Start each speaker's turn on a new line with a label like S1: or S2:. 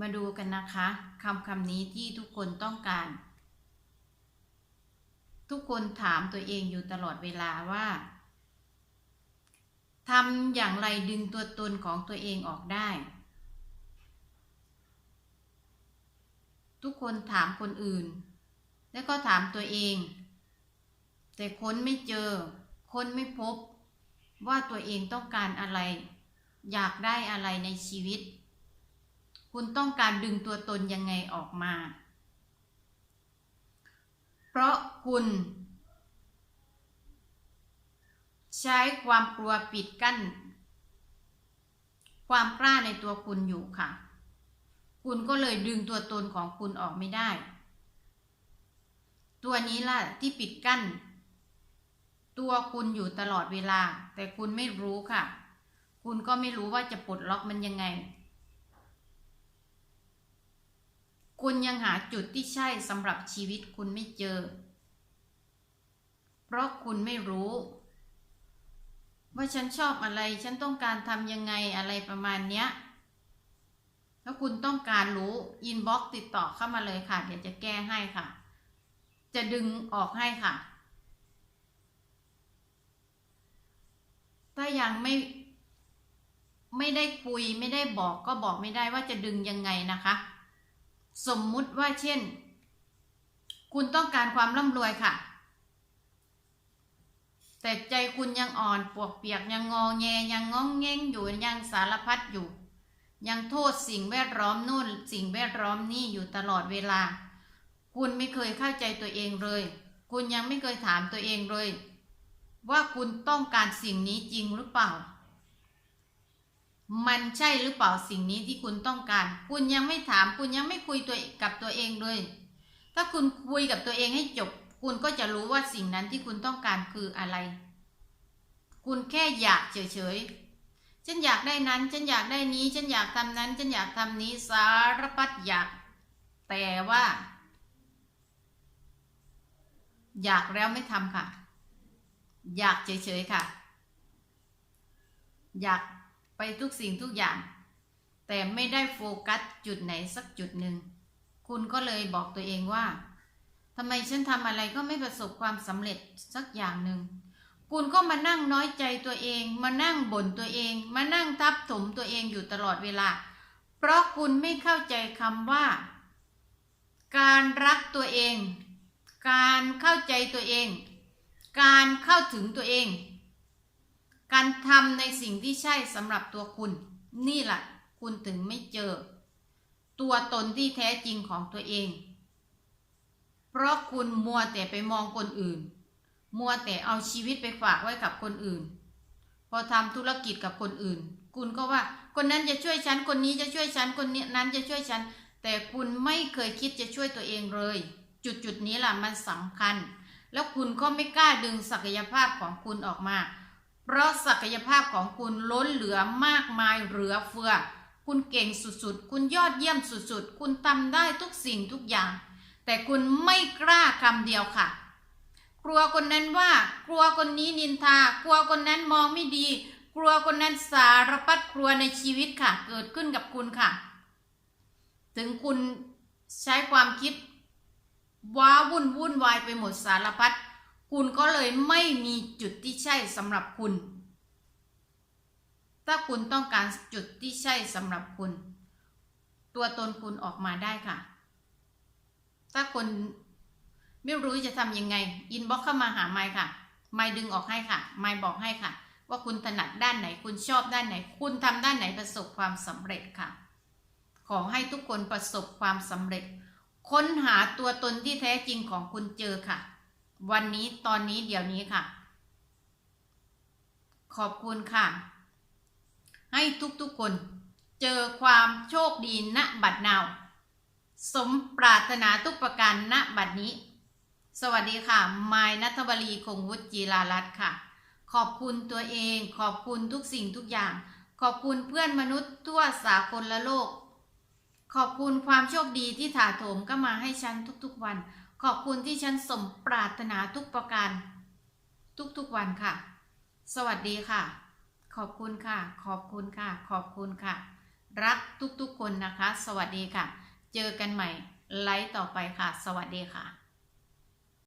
S1: มาดูกันนะคะคำคำนี้ที่ทุกคนต้องการ ทุกคนถามตัวเองอยู่ตลอดเวลาว่าทำอย่างไรดึงตัวตนของตัวเองออกได้ ทุกคนถามคนอื่น แล้วก็ถามตัวเอง แต่ค้นไม่เจอ ค้นไม่พบ ว่าตัวเองต้องการอะไร อยากได้อะไรในชีวิต คุณต้องการดึงตัวตนยังไงออกมา เพราะคุณ ใช้ความกลัวปิดกั้น ความกล้าในตัวคุณอยู่ค่ะ คุณก็เลยดึงตัวตนของคุณออกไม่ได้ ตัวนี้ล่ะที่ปิดกั้น ตัวคุณอยู่ตลอดเวลา แต่คุณไม่รู้ค่ะ คุณก็ไม่รู้ว่าจะปลดล็อกมันยังไง คุณยังหาจุดที่ใช่สำหรับชีวิตคุณไม่เจอ เพราะคุณไม่รู้ ว่าฉันชอบอะไร ฉันต้องการทำยังไงอะไรประมาณเนี้ย ถ้าคุณต้องการรู้อินบ็อกติดต่อเข้ามาเลยค่ะ เดี๋ยวจะแก้ให้ค่ะ จะดึงออกให้ค่ะ ถ้ายังไม่ไม่ได้คุยไม่ได้บอกก็บอกไม่ได้ว่าจะดึงยังไงนะคะ สมมุติว่าเช่น คุณต้องการความร่ำรวยค่ะ แต่ใจคุณยังอ่อนปวกเปียกยังงอแงยังงองแงงอยู่ยังสารพัดอยู่ ยังโทษสิ่งแวดล้อมนู่น สิ่งแวดล้อมนี่อยู่ตลอดเวลา คุณไม่เคยเข้าใจตัวเองเลย คุณยังไม่เคยถามตัวเองเลย ว่าคุณต้องการสิ่งนี้จริงหรือเปล่า มันใช่หรือเปล่าสิ่งนี้ที่คุณต้องการ คุณยังไม่ถาม คุณยังไม่คุยตัวกับตัวเองเลย ถ้าคุณคุยกับตัวเองให้จบ คุณก็จะรู้ว่าสิ่งนั้นที่คุณต้องการคืออะไร คุณแค่อยากเฉยๆ ฉันอยากได้นั้น ฉันอยากได้นี้ ฉันอยากทำนั้น ฉันอยากทำนี้ สารพัดอยาก แต่ว่า อยากแล้วไม่ทำค่ะ อยากเฉยๆค่ะ อยาก ไปทุกสิ่งทุกอย่าง แต่ไม่ได้โฟกัสจุดไหนสักจุดหนึ่ง คุณก็เลยบอกตัวเองว่าทำไมฉันทำอะไรก็ไม่ประสบความสำเร็จสักอย่างหนึ่ง คุณก็มานั่งน้อยใจตัวเอง มานั่งบ่นตัวเอง มานั่งทับถมตัวเองอยู่ตลอดเวลา เพราะคุณไม่เข้าใจคำว่า การรักตัวเอง การเข้าใจตัวเอง การเข้าถึงตัวเอง การทำในสิ่งที่ใช่สำหรับตัวคุณ นี่แหละคุณถึงไม่เจอ ตัวตนที่แท้จริงของตัวเอง เพราะคุณมัวแต่ไปมองคนอื่น มัวแต่เอาชีวิตไปฝากไว้กับคนอื่น พอทำธุรกิจกับคนอื่น คุณก็ว่าคนนั้นจะช่วยฉัน คนนี้จะช่วยฉัน คนนี้นั้นจะช่วยฉัน แต่คุณไม่เคยคิดจะช่วยตัวเองเลย จุดจุดนี้ล่ะมันสำคัญ แล้วคุณก็ไม่กล้าดึงศักยภาพของคุณออกมา เพราะศักยภาพของคุณล้นเหลือมากมายเหลือเฟือ คุณเก่งสุดๆ คุณยอดเยี่ยมสุดๆ คุณทำได้ทุกสิ่งทุกอย่าง แต่คุณไม่กล้าคำเดียวค่ะ กลัวคนนั้นว่า กลัวคนนี้นินทา กลัวคนนั้นมองไม่ดี กลัวคนนั้นสารพัดกลัวในชีวิตค่ะ เกิดขึ้นกับคุณค่ะ ถึงคุณใช้ความคิดว้าวุ่นวุ่นวายไปหมดสารพัด คุณก็เลยไม่มีจุดที่ใช่สำหรับคุณ ถ้าคุณต้องการจุดที่ใช่สำหรับคุณ ตัวตนคุณออกมาได้ค่ะ ถ้าคนไม่รู้จะทำยังไง อินบ็อกเข้ามาหาไมค์ค่ะ ไมค์ดึงออกให้ค่ะ ไมค์บอกให้ค่ะ ว่าคุณถนัดด้านไหน คุณชอบด้านไหน คุณทำด้านไหนประสบความสำเร็จค่ะ ขอให้ทุกคนประสบความสำเร็จ ค้นหาตัวตนที่แท้จริงของคุณเจอค่ะ วันนี้ตอนนี้เดี๋ยวนี้ค่ะ ขอบคุณค่ะ ให้ทุกๆคนเจอความโชคดีณบัดนาว สมปรารถนาทุกประการณบัดนี้ สวัสดีค่ะ มายนัทวลีคงวุฒิจีรารัตน์ค่ะ ขอบคุณตัวเอง ขอบคุณทุกสิ่งทุกอย่าง ขอบคุณเพื่อนมนุษย์ทั่วสากลละโลก ขอบคุณความโชคดีที่ถาโถมก็มาให้ฉันทุกๆวัน ขอบคุณที่ฉันสมปรารถนาทุกประการ ทุกๆวันค่ะ สวัสดีค่ะ ขอบคุณค่ะ ขอบคุณค่ะ ขอบคุณค่ะ รักทุกๆคนนะคะ สวัสดีค่ะ เจอกันใหม่ไลฟ์ต่อไปค่ะ สวัสดีค่ะ